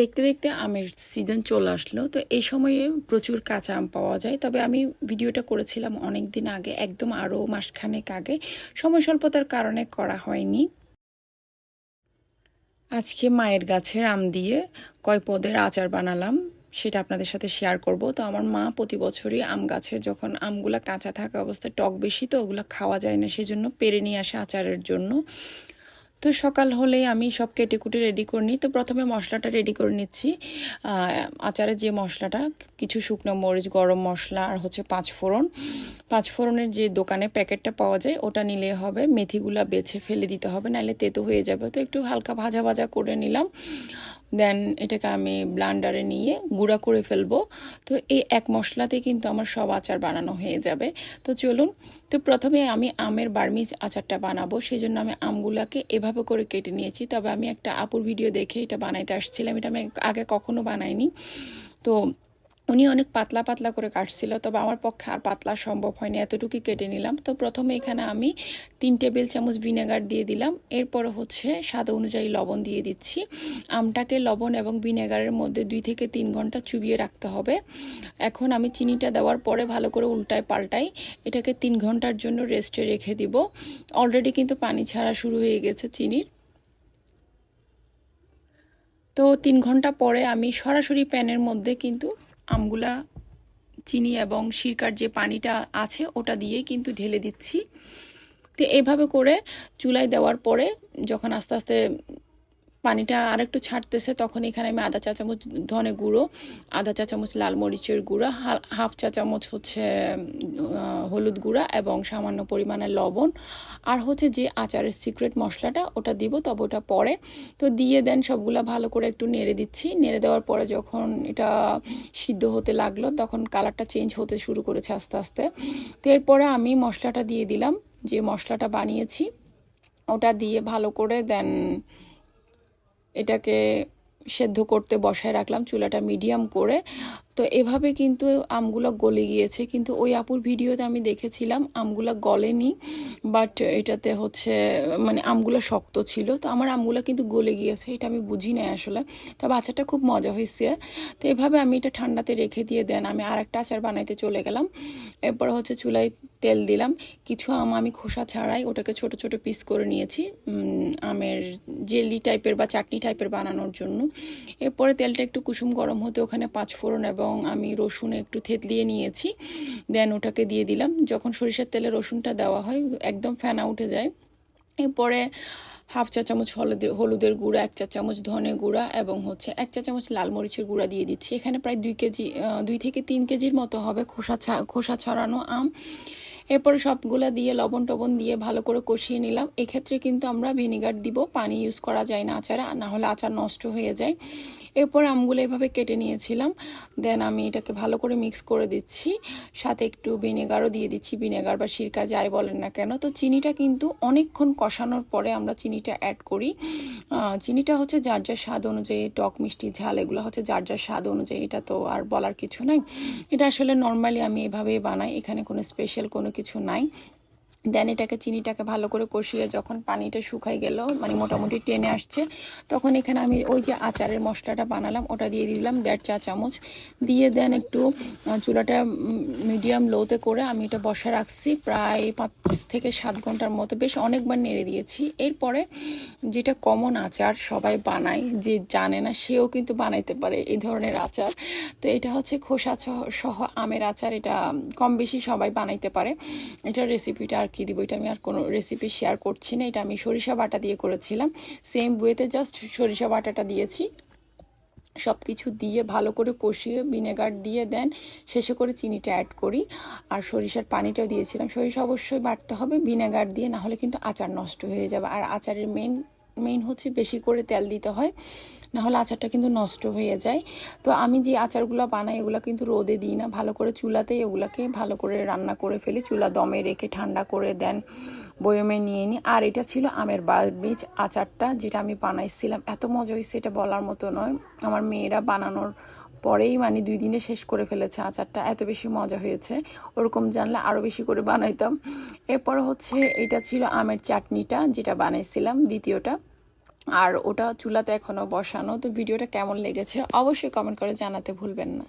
দেখতে দেখতে আমের সিজন চলে আসলো। তো এই সময়ে প্রচুর কাঁচা আম পাওয়া যায়। তবে আমি ভিডিওটা করেছিলাম অনেক দিন আগে, একদম আরও মাসখানেক আগে। সময় স্বল্পতার কারণে করা হয়নি। আজকে মায়ের গাছের আম দিয়ে কয় পদের আচার বানালাম, সেটা আপনাদের সাথে শেয়ার করব। তো আমার মা প্রতি বছরই আম গাছের যখন আমগুলা কাঁচা থাকা অবস্থায় টক বেশি, তো ওগুলো খাওয়া যায় না, সেজন্য পেরে নিয়ে আসে আচারের জন্য। তো সকাল হলেই আমি সব কেটেকুটে রেডি করে নিই। তো প্রথমে মশলাটা রেডি করে নিচ্ছি। আচারের যে মশলাটা, কিছু শুকনো মরিচ, গরম মশলা আর হচ্ছে পাঁচ ফোড়ন। পাঁচ ফোড়নের যে দোকানে প্যাকেটটা পাওয়া যায়, ওটা নিলে হবে। মেথিগুলা বেছে ফেলে দিতে হবে নাহলে তেতো হয়ে যাবে। তো একটু হালকা ভাজা ভাজা করে নিলাম। দেন এটাকে আমি ব্লান্ডারে নিয়ে গুঁড়া করে ফেলব। তো এই এক মশলাতে কিন্তু আমার সব আচার বানানো হয়ে যাবে। তো চলুন, তো প্রথমে আমি আমের বার্মিজ আচারটা বানাবো। সেই জন্য আমি আমগুলাকে এভাবে করে কেটে নিয়েছি। তবে আমি একটা আপুর ভিডিও দেখে এটা বানাইতে আসছিলাম। এটা আমি আগে কখনো বানাইনি। তো উনি অনেক পাতলা পাতলা করে কাটছিল, তবে আমার পক্ষে আর পাতলা সম্ভব হয়নি। এতটুকুই কেটে নিলাম। তো প্রথমে এখানে আমি তিন টেবিল চামচ ভিনেগার দিয়ে দিলাম। এরপর হচ্ছে স্বাদ অনুযায়ী লবণ দিয়ে দিচ্ছি। আমটাকে লবণ এবং ভিনেগারের মধ্যে দুই থেকে তিন ঘণ্টা চুবিয়ে রাখতে হবে। এখন আমি চিনিটা দেওয়ার পরে ভালো করে উল্টায় পাল্টাই এটাকে তিন ঘণ্টার জন্য রেস্টে রেখে দিব। অলরেডি কিন্তু পানি ছাড়া শুরু হয়ে গেছে চিনির। তো তিন ঘণ্টা পরে আমি সরাসরি প্যানের মধ্যে কিন্তু আমগুলা, চিনি এবং সিরকার যে পানিটা আছে ওটা দিয়ে কিন্তু ঢেলে দিচ্ছি। তো এইভাবে করে চুলায় দেওয়ার পরে যখন আস্তে আস্তে পানিটা আরেকটু ছাড়তেছে, তখন এখানে আমি আধা চা চামচ ধনে গুঁড়ো, আধা চা চামচ লাল মরিচের গুঁড়া হাফ চা চামচ হচ্ছে হলুদ গুঁড়া এবং সামান্য পরিমাণে লবণ। আর হচ্ছে যে আচারের সিক্রেট মশলাটা, ওটা দিব, তবে ওটা পরে। তো দিয়ে দেন সবগুলা, ভালো করে একটু নেড়ে দিচ্ছি। নেড়ে দেওয়ার পরে যখন এটা সিদ্ধ হতে লাগল, তখন কালারটা চেঞ্জ হতে শুরু করেছে আস্তে আস্তে। তো এরপরে আমি মশলাটা দিয়ে দিলাম, যে মশলাটা বানিয়েছি, ওটা দিয়ে ভালো করে দেন এটাকে সেদ্ধ করতে বসায় রাখলাম চুলাটা মিডিয়াম করে। তো এভাবে কিন্তু আমগুলো গলে গিয়েছে। কিন্তু ওই আপুর ভিডিওতে আমি দেখেছিলাম, আমগুলো গলেনি বাট এটাতে হচ্ছে মানে আমগুলো শক্ত ছিল। তো আমার আমগুলো কিন্তু গলে গিয়েছে, এটা আমি বুঝি নাই আসলে। তবে আচারটা খুব মজা হয়েছে। তো এভাবে আমি এটা ঠান্ডাতে রেখে দিয়ে দেন, আমি আর একটা আচার বানাইতে চলে গেলাম। এরপর হচ্ছে চুলায় তেল দিলাম। কিছু আম আমি খোসা ছাড়াই ওটাকে ছোট ছোট পিস করে নিয়েছি আমের জেলি টাইপের বা চাটনি টাইপের বানানোর জন্য। এরপরে তেলটা একটু কুসুম গরম হতে ওখানে পাঁচ ফোড়ন এবং আমি রসুন একটু থেতলিয়ে নিয়েছি। দেন ওটাকে দিয়ে দিলাম। যখন সরিষার তেলে রসুনটা দেওয়া হয়, একদম ফ্যান উঠে যায়। এরপরে হাফ চা চামচ হলুদের হলুদের গুঁড়া, এক চা চামচ ধনে গুঁড়া এবং হচ্ছে এক চা চামচ লাল মরিচের গুঁড়া দিয়ে দিচ্ছি। এখানে প্রায় দুই কেজি দুই থেকে তিন কেজির মতো হবে খোসা খোসা ছড়ানো আম। এরপরে সবগুলো দিয়ে, লবণ টবণ দিয়ে ভালো করে কষিয়ে নিলাম। এক্ষেত্রে কিন্তু আমরা ভিনিগার দিব, পানি ইউজ করা যায় না আচারে না হলে আচার নষ্ট হয়ে যায়। এরপর আমগুলো এভাবে কেটে নিয়েছিলাম। দেন আমি এটাকে ভালো করে মিক্স করে দিচ্ছি। সাথে একটু ভিনেগারও দিয়ে দিচ্ছি। ভিনেগার বা সিরকা যাই বলেন না কেন। তো চিনিটা কিন্তু অনেকক্ষণ কষানোর পরে আমরা চিনিটা অ্যাড করি। চিনিটা হচ্ছে যার যার স্বাদ অনুযায়ী, টক, মিষ্টি, ঝাল, এগুলো হচ্ছে যার যার স্বাদ অনুযায়ী। এটা তো আর বলার কিছু নাই। এটা আসলে নর্মালি আমি এভাবেই বানাই। এখানে কোনো স্পেশাল কোনো কিছু নাই। দেন এটাকে চিনিটাকে ভালো করে কষিয়ে যখন পানিটা শুকাই গেল মানে মোটামুটি টেনে আসছে, তখন এখানে আমি ওই যে আচারের মশলাটা বানালাম, ওটা দিয়ে দিলাম দেড় চা চামচ। দিয়ে দেন একটু চুলাটা মিডিয়াম লোতে করে আমি এটা বসা রাখছি প্রায় পাঁচ থেকে সাত ঘণ্টার মতো। বেশ অনেকবার নেড়ে দিয়েছি। এরপরে যেটা কমন আচার সবাই বানায়, যে জানে না সেও কিন্তু বানাইতে পারে এই ধরনের আচার। তো এটা হচ্ছে খোসা সহ আমের আচার, এটা কম বেশি সবাই বানাইতে পারে। এটার রেসিপিটা আর কি দিব, এটা আমি আর কোনো রেসিপি শেয়ার করছি না। এটা আমি সরিষা বাটা দিয়ে করেছিলাম। সেম ওয়েতে জাস্ট সরিষা বাটাটা দিয়েছি। সব কিছু দিয়ে ভালো করে কষিয়ে ভিনেগার দিয়ে দেন। শেষে করে চিনিটা অ্যাড করি। আর সরিষার পানিটাও দিয়েছিলাম। সরিষা অবশ্যই বাটতে হবে। ভিনেগার দিয়ে না হলে কিন্তু আচার নষ্ট হয়ে যাবে। আর আচারের মেন মেইন হচ্ছে বেশি করে তেল দিতে হয়, নাহলে আচারটা কিন্তু নষ্ট হয়ে যায়। তো আমি যে আচারগুলো বানাই, এগুলো কিন্তু রোদে দিই না, ভালো করে চুলাতেই এগুলাকে ভালো করে রান্না করে ফেলি। চুলা দমে রেখে ঠান্ডা করে দেন, বয়মে নিয়ে নিই। আর এটা ছিল আমের বীজ আচারটা, যেটা আমি বানাইছিলাম। এত মজা হয়েছে এটা বলার মতো নয়। আমার মেয়েরা বানানোর পরেই মানে দুই দিনে শেষ করে ফেলেছে আচারটা, এত বেশি মজা হয়েছে। ওরকম জানলে আরও বেশি করে বানাইতাম। এরপর হচ্ছে এটা ছিল আমের চাটনিটা, যেটা বানাইছিলাম দ্বিতীয়টা। আর ওটা চুলাতে এখনও বসানো, তো ভিডিওটা কেমন লেগেছে অবশ্যই কমেন্ট করে জানাতে ভুলবেন না।